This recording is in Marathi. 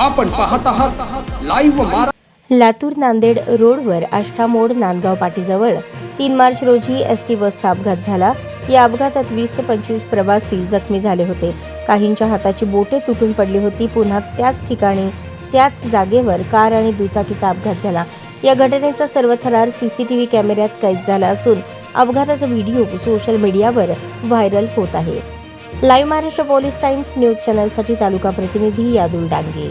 आपण पाहत आहात लाईव्ह मारा लातूर नांदेड रोडवर आष्टामोड नांदगाव पाटीजवळ तीन मार्च रोजी एस टी बसचा अपघात झाला. या अपघातात वीस ते पंचवीस प्रवासी जखमी झाले होते. काहींच्या हाताची बोटे तुटून पडली होती. पुन्हा त्याच ठिकाणी त्याच जागेवर कार आणि दुचाकीचा अपघात झाला. या घटनेचा सर्व थरार सीसीटीव्ही कॅमेऱ्यात कैद झाला असून अपघाताचा व्हिडिओ सोशल मीडियावर व्हायरल होत आहे. Live Maharashtra police Times news चॅनलसाठी तालुका प्रतिनिधी यादुल डांगे.